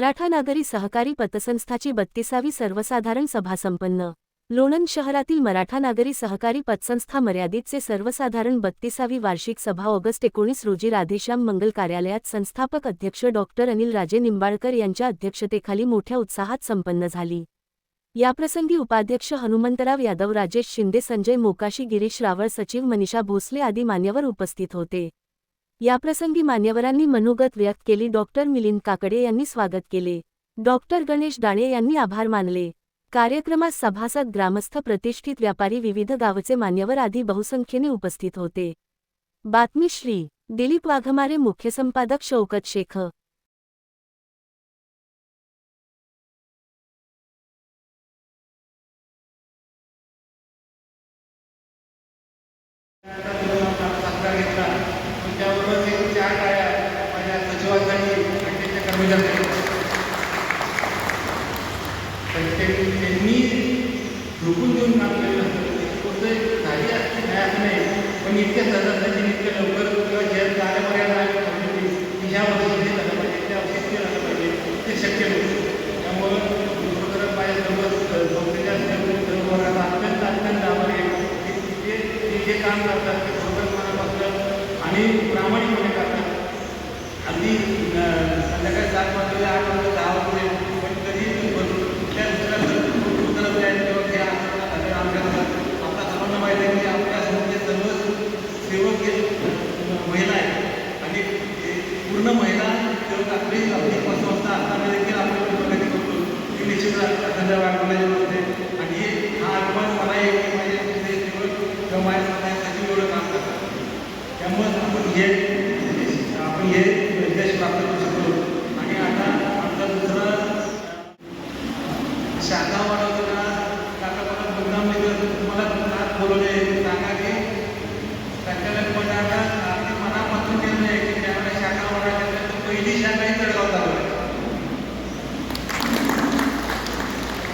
मराठा नागरी सहकारी पतसंस्थाची बत्तीसावी सर्वसाधारण सभा संपन्न. लोणंद शहरातील मराठा नागरी सहकारी पतसंस्था मर्यादितचे सर्वसाधारण बत्तीसावी वार्षिक सभा ऑगस्ट एकोणीस रोजी राधेश्याम मंगल कार्यालयात संस्थापक अध्यक्ष डॉक्टर अनिल राजे निंबाळकर यांच्या अध्यक्षतेखाली मोठ्या उत्साहात संपन्न झाली. याप्रसंगी उपाध्यक्ष हनुमंतराव यादव राजेश शिंदे संजय मोकाशी गिरीश रावळ सचिव मनीषा भोसले आदी मान्यवर उपस्थित होते. याप्रसंगी मान्यवरांनी मनोगत व्यक्त केली. डॉक्टर मिलिंद काकडे यांनी स्वागत केले. डॉक्टर गणेश डाणे यांनी आभार मानले. कार्यक्रमात सभासद ग्रामस्थ प्रतिष्ठित व्यापारी विविध गावचे मान्यवर आदी बहुसंख्येने उपस्थित होते. बातमी श्री. दिलीप वाघमारे मुख्य संपादक शौकत शेख पण त्याबरोबर एक चार गाड्या माझ्या सचिवांसाठी आणि त्यांच्या कर्मचाऱ्यांसाठी. ते- त्यांनी झोपून देऊन काम केलं कोणतं झाली असते असं नाही. पण इतक्या सदस्याची इतक्या लवकर किंवा जे कार्यापर्यंत की ह्या वर्षी हे झालं पाहिजे त्या वर्षी ते झालं पाहिजे ते शक्य नव्हतं. त्यामुळं खरोखर माझ्या सर्व संस्थेच्या सर्व वर्गाला अत्यंत अत्यंत आहे. की ते जे काम करतात ते मनापासून आणि प्रामाणिकपणे करतात अगदी संध्याकाळी सात वाजले आठ वाजले दहा वाजले पण कधी कुठल्या दुसऱ्या उतरत नाही किंवा हे आंदोलन झालं आमच्या घरात आपल्या सर्वांना माहिती आहे की आपल्या समोरचे सर्व सेवक हे अं, महिला आहेत आणि हे पूर्ण महिला सेवक आपली आपली संस्था असताना देखील आपण प्रगती करतो ही निश्चित संध्याकाळ वाढवण्याची असते आणि हे हा अभिमान मला आहे की माझे ते सेवक किंवा माझ्या समाजासाठी एवढं काम करतात त्यामुळं आपण हे आपण हे यश प्राप्त करू शकतो आणि आता आमचा दुसरा शाखा वाढवताना काका मला मुद्दाम निघत तुम्हाला आज बोलवले सांगा की संचालक मंडळाला अगदी मनापासून निर्णय आहे की ज्यावेळेला शाखा वाढवायच्या तर पहिली शाखा ही तळगाव चालू आहे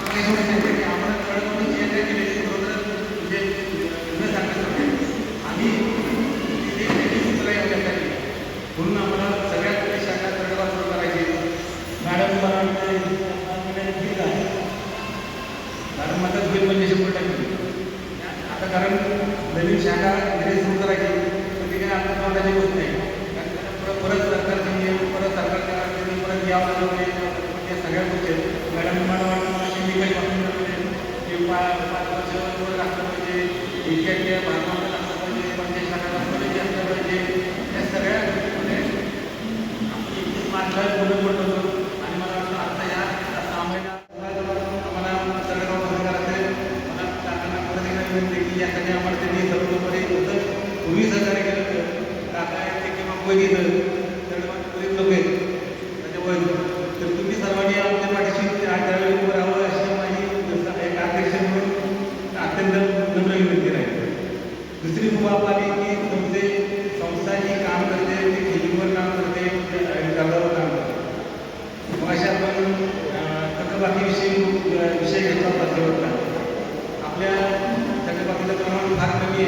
मला एवढं माहिती आहे की आम्हाला तळगावची जी आहे केली ती बरोबर म्हणजे न सांगण्यासाठी आणि तिथे त्यांनी सूत्र एवढ्यासाठी म्हणून आम्हाला सगळ्यात पहिली शाखा तळगाव सुरू करायची मॅडम मला वाटतं ठीक आहे कारण माझा होईल म्हणजे शंभर टक्के आता कारण नवीन शाखा घरी सुरू करायची तर ती काही आपल्या तोंडाची गोष्ट नाही कारण त्याला परत परत सरकारचे नियम परत सरकारच्या अडचणी परत यावं लागलं या सगळ्या गोष्टी आहेत मॅडम मला वाटतं मला केमिकल वापरून की पा- पाच वर्ष वर असलं पाहिजे इतक्या असलं पाहिजे असलं पाहिजे सगळ्या गोष्टीमध्ये आपली पडतो आणि मला वाटतं आता या सहा महिन्यात मला तळगाव करायचं मला काकांना परत एकदा विनंती की यासाठी आम्हाला त्यांनी सर्वतोपरी होतं. पूर्वी सहकार्य केलं होतं काका येते किंवा कोणी येतं तळगावात बरेच लोक आहेत त्याच्यामुळे तर तुम्ही सर्वांनी आमच्या पाठीशी त्यावेळी उभं राहावं अशी माझी एक अध्यक्ष म्हणून अत्यंत नम्र विनंती राहील दुसरी बाब आली की तुमचे संस्था जी काम करते ती फिल्मवर काम करते कर्जावर काम करते मग अशा आपण थकबाकीविषयी विषय घेतला होता आपल्या थकबाकीचं प्रमाण फार कमी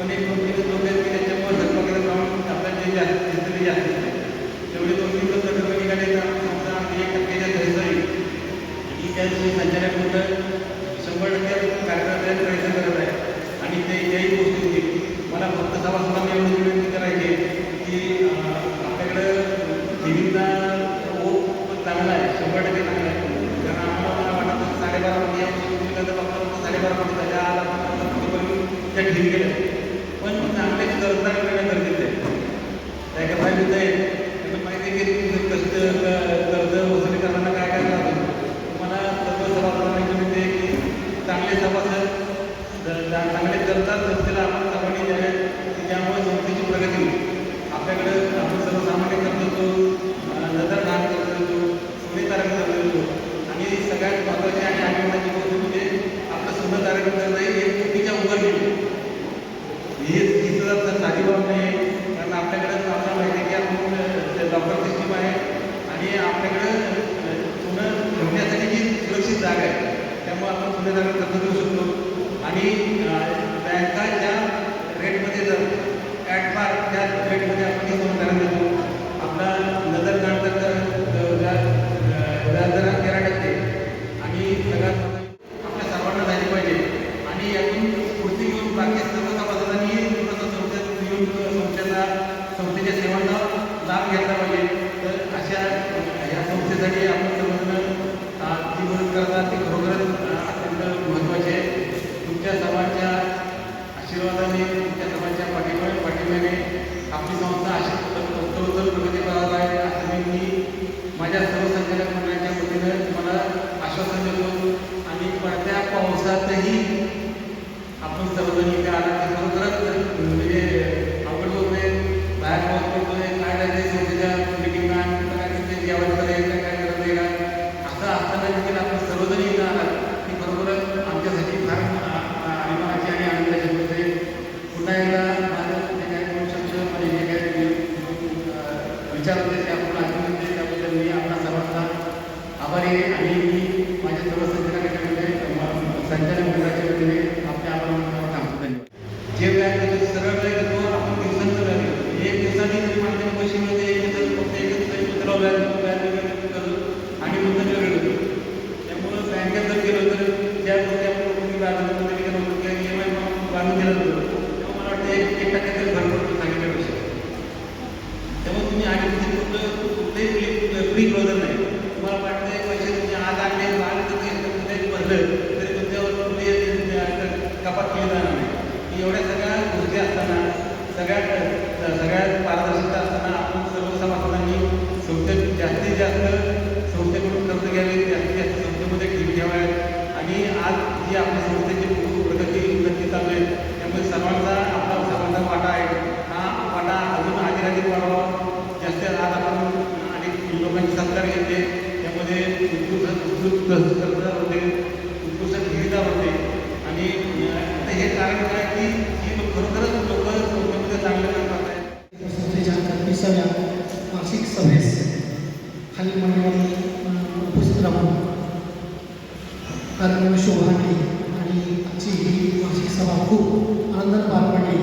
आहे पण एक दोन तीन त्याच्यामुळे थकबाकीचं प्रमाण आपल्याला जे जास्त दिसतं जास्त आहे. तेवढे दोन तीन एक टक्केच्या घरी जाईल आणि संचालक मंडळ शंभर टक्के कार्यक्रमाचा प्रयत्न करत आहे. आणि ते त्याही गोष्टी मला फक्त सभासदांना एवढी विनंती करायची की आपल्याकडं टीव्हीचा ओघ चांगला आहे शंभर टक्के चांगला आहे. कारण आम्हाला मला साडेबारा मध्ये साडेबारा मध्ये त्याच्या त्या चांगले करता करणं गरजेचं आहे त्या काय फायदा आहे त्यांना माहिती आहे की कष्ट कर्ज वसुली करताना काय काय लागतं तुम्हाला सर्व सभासदांना विनंती आहे की चांगले सभासद ज- जा- चांगले करतात संस्थेला आपण सर्वांनी द्यावे की त्यामुळे संस्थेची प्रगती होईल आपल्याकडे आपण सर्वसामान्य करत होतो नजर घाण करत होतो सोनेतारण करत होतो आणि सगळ्यात महत्त्वाची आणि आनंदाची गोष्ट म्हणजे आपलं सोनेतारण करणं हे चुकीच्या उघड गेली ही ही सुद्धा तर साधी बाब नाही आहे कारण आपल्याकडे आपल्याला माहिती आहे की आपण डॉक्टर सिस्टीम आहे आणि आपल्याकडे सोनं ठेवण्यासाठी जी सुरक्षित जागा आहे. त्यामुळे आपण सोनेदार कर्ज देऊ शकतो. आणि बँका ज्या रेटमध्ये जर ॲट पार त्या रेटमध्ये आपण हे सोनं देतो आपला नजर काढता तर व्याजदरात तेरा टक्के आणि सगळ्यात आपल्या सर्वांना झाली पाहिजे. आणि यातून पुढची घेऊन बाकी सर्व सभासदांनी संस्थेत येऊन संस्थेला संस्थेच्या सेवांना लाभ घेतला पाहिजे. तर अशा या संस्थेसाठी आपण सर्वजण मदत करतात ते खरोखरच अत्यंत महत्त्वाचे आहे. तुमच्या सर्वांच्या आशीर्वादाने तुमच्या सर्वांच्या पाठिंबा पाठिंब्याने आपली संस्था अशी उत्तम प्रगती करत आहे. असं मी माझ्या सर्व संचालक मंडळाच्या वतीनं तुम्हाला आश्वासन देतो आणि पडत्या पावसातही आपण सर्वजण इथे आला ते खरोखरच म्हणजे अवघड होत नाही बाहेर पाऊस पडतोय काय करायचं संस्थेच्या मिटिंगला काय तिथे जेवण करायचं काय करत नाही का असं असताना देखील आपण सर्वजण इथं आलात ती खरोखरच आमच्यासाठी फार अ, अ, अभिमानाची आणि आनंदाची गोष्ट आहे पुन्हा एकदा माझं जे काही वंशक्ष आणि जे काही अ, विचार होते ते आपण ऐकून घेतले त्याबद्दल मी आपला सर्वांचा आभारी आहे आणि मी माझ्या सर्व संचालकाच्या वतीने म- संचालक मंडळाच्या वतीने आपल्या आभार मानण्यावर थांबतो धन्यवाद जे व्याज देतो सरळ व्याज देतो आपण दिवसांचं व्याज देतो एक दिवसाने जरी माणसाने पैसे मिळते एक दिवसाने फक्त एक दिवसाने दुसरा व्याज देतो व्याज देतो करतो आणि मग नंतर वेगळं देतो त्यामुळं बँकेत जर गेलो तर ज्या गोष्टी आपण कोणी व्याज देतो तरी गेलो होतो किंवा ई एम आय बांधून दिला जातो तेव्हा मला वाटतं एक एक टक्के तरी भर पडतो सांगितल्यापेक्षा त्यामुळे तुम्ही आणि तिथे कुठलं कुठलंही फ्री क्लोजर नाही तुम्हाला वाटतं पैसे तुम्ही आज आणले आज जर ते कुठेही भरलं तरी तुमच्यावर कुठे कपात केली जाणार नाही. एवढ्या सगळ्या गोष्टी असताना सगळ्यात सगळ्यात पारदर्शकता असताना आपण सर्व समाजांनी संस्थेत जास्तीत जास्त संस्थेकडून कर्ज घ्यावे जास्तीत जास्त संस्थेमध्ये ठेवी ठेवाव्यात आणि आज जी आपल्या संस्थेची प्रगती उन्नती चालू आहे त्यामुळे सर्वांचा आपला सर्वांचा वाटा आहे हा वाटा अजून अधिकाधिक वाढवा जास्त आज आपण अनेक लोकांची सत्कार घेतले त्यामध्ये उत्कृष्ट उत्कृष्ट कर्ज होते उत्कृष्ट ठेवीदार होते आणि अं, आता हे कारण काय की ही खरोखरच लोक लोकांमध्ये चांगलं काम करत आहेत. संस्थेच्या एकविसाव्या वार्षिक सभेस खाली मान्यवर उपस्थित राहून कार्यक्रम शोभाने आणि आजची ही मासिक सभा खूप आनंदात पार पडली.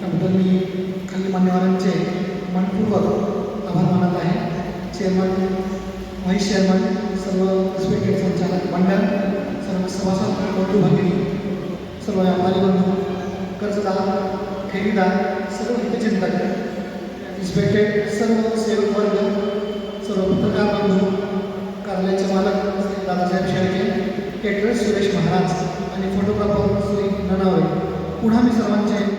त्याबद्दल मी खाली मान्यवरांचे मनपूर्वक आभार मानत आहे. चेअरमन व्हाईस चेअरमन सर्व रिस्पेक्टेड संचालक मंडळ सर्व सभासद बंधू भगिनी सर्व व्यापारी बंधू कर्जदार ठेवीदार सर्व हितचिंतक रिस्पेक्टेड सर्व सेवक वर्ग सर्व पत्रकार बंधू कार्यालयाचे मालक श्री दादासाहेब शेळके केटरर सुरेश महाराज आणि फोटोग्राफर श्री ननावरे. पुन्हा मी सर्वांचे